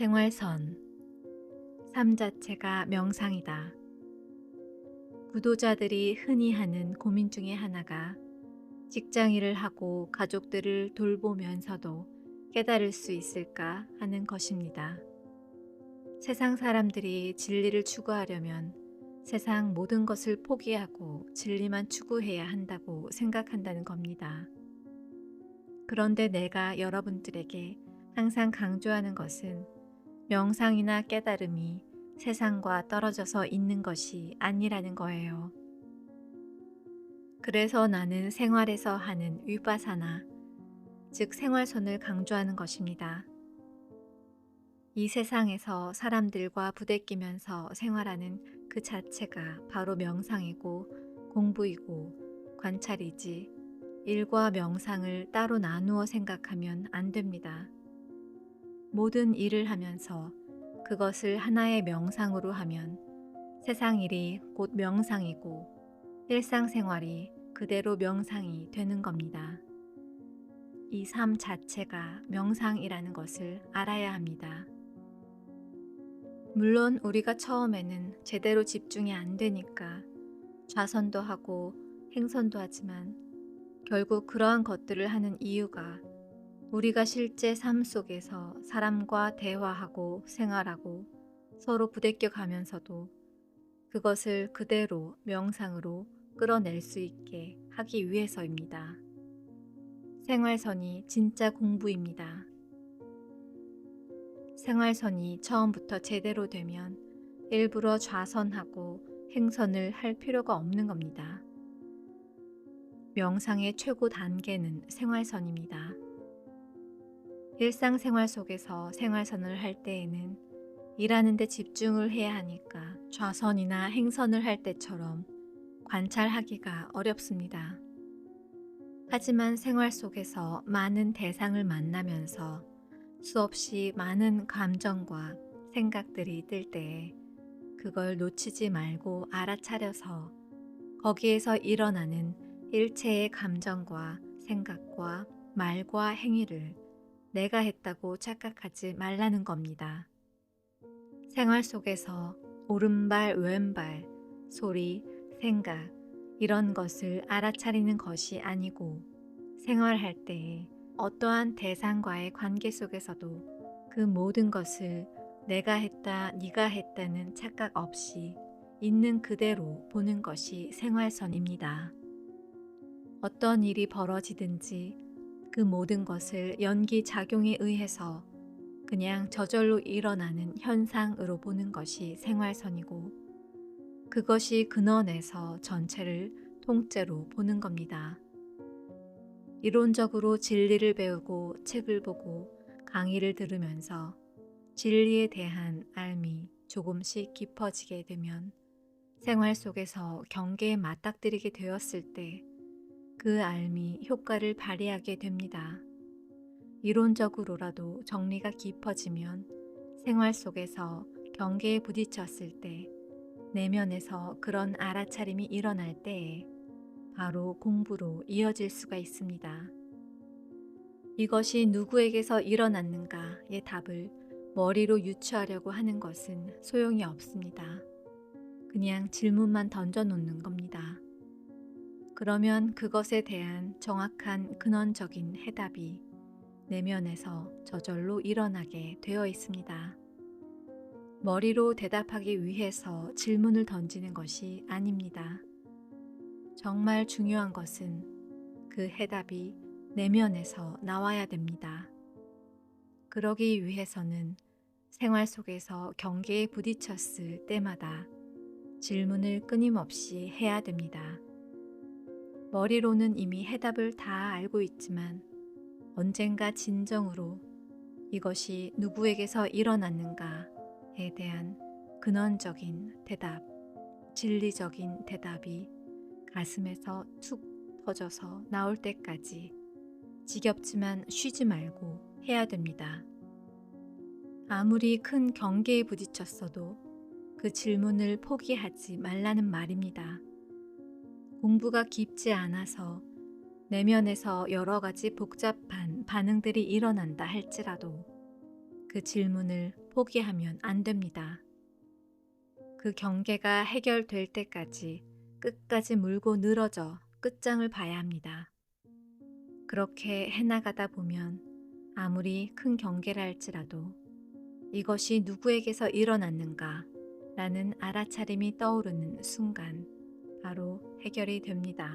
생활선 삶 자체가 명상이다. 구도자들이 흔히 하는 고민 중에 하나가 직장 일을 하고 가족들을 돌보면서도 깨달을 수 있을까 하는 것입니다. 세상 사람들이 진리를 추구하려면 세상 모든 것을 포기하고 진리만 추구해야 한다고 생각한다는 겁니다. 그런데 내가 여러분들에게 항상 강조하는 것은 명상이나 깨달음이 세상과 떨어져서 있는 것이 아니라는 거예요. 그래서 나는 생활에서 하는 위바사나, 즉 생활선을 강조하는 것입니다. 이 세상에서 사람들과 부대끼면서 생활하는 그 자체가 바로 명상이고 공부이고 관찰이지 일과 명상을 따로 나누어 생각하면 안 됩니다. 모든 일을 하면서 그것을 하나의 명상으로 하면 세상 일이 곧 명상이고 일상생활이 그대로 명상이 되는 겁니다. 이 삶 자체가 명상이라는 것을 알아야 합니다. 물론 우리가 처음에는 제대로 집중이 안 되니까 좌선도 하고 행선도 하지만 결국 그러한 것들을 하는 이유가 우리가 실제 삶 속에서 사람과 대화하고 생활하고 서로 부대껴 가면서도 그것을 그대로 명상으로 끌어낼 수 있게 하기 위해서입니다. 생활선이 진짜 공부입니다. 생활선이 처음부터 제대로 되면 일부러 좌선하고 행선을 할 필요가 없는 겁니다. 명상의 최고 단계는 생활선입니다. 일상생활 속에서 생활선을 할 때에는 일하는 데 집중을 해야 하니까 좌선이나 행선을 할 때처럼 관찰하기가 어렵습니다. 하지만 생활 속에서 많은 대상을 만나면서 수없이 많은 감정과 생각들이 뜰 때에 그걸 놓치지 말고 알아차려서 거기에서 일어나는 일체의 감정과 생각과 말과 행위를 내가 했다고 착각하지 말라는 겁니다. 생활 속에서 오른발, 왼발, 소리, 생각, 이런 것을 알아차리는 것이 아니고 생활할 때에 어떠한 대상과의 관계 속에서도 그 모든 것을 내가 했다, 네가 했다는 착각 없이 있는 그대로 보는 것이 생활선입니다. 어떤 일이 벌어지든지 그 모든 것을 연기 작용에 의해서 그냥 저절로 일어나는 현상으로 보는 것이 생활선이고 그것이 근원에서 전체를 통째로 보는 겁니다. 이론적으로 진리를 배우고 책을 보고 강의를 들으면서 진리에 대한 알미 조금씩 깊어지게 되면 생활 속에서 경계에 맞닥뜨리게 되었을 때 그 알미 효과를 발휘하게 됩니다. 이론적으로라도 정리가 깊어지면 생활 속에서 경계에 부딪혔을 때 내면에서 그런 알아차림이 일어날 때에 바로 공부로 이어질 수가 있습니다. 이것이 누구에게서 일어났는가의 답을 머리로 유추하려고 하는 것은 소용이 없습니다. 그냥 질문만 던져놓는 겁니다. 그러면 그것에 대한 정확한 근원적인 해답이 내면에서 저절로 일어나게 되어 있습니다. 머리로 대답하기 위해서 질문을 던지는 것이 아닙니다. 정말 중요한 것은 그 해답이 내면에서 나와야 됩니다. 그러기 위해서는 생활 속에서 경계에 부딪혔을 때마다 질문을 끊임없이 해야 됩니다. 머리로는 이미 해답을 다 알고 있지만 언젠가 진정으로 이것이 누구에게서 일어났는가에 대한 근원적인 대답, 진리적인 대답이 가슴에서 툭 터져서 나올 때까지 지겹지만 쉬지 말고 해야 됩니다. 아무리 큰 경계에 부딪혔어도 그 질문을 포기하지 말라는 말입니다. 공부가 깊지 않아서 내면에서 여러 가지 복잡한 반응들이 일어난다 할지라도 그 질문을 포기하면 안 됩니다. 그 경계가 해결될 때까지 끝까지 물고 늘어져 끝장을 봐야 합니다. 그렇게 해나가다 보면 아무리 큰 경계라 할지라도 이것이 누구에게서 일어났는가 라는 알아차림이 떠오르는 순간 바로 해결이 됩니다.